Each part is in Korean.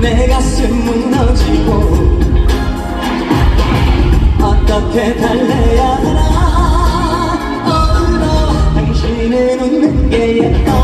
내 가슴 무너지고 어떻게 달래야 하나? 오늘도 당신의 눈 늦게 예뻐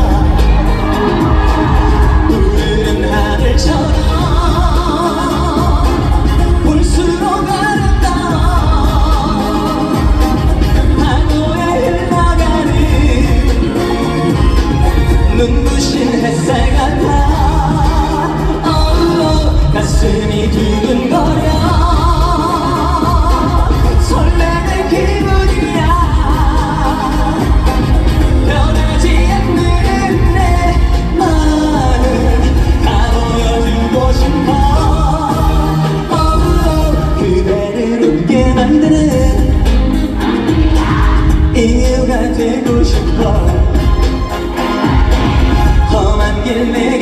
me.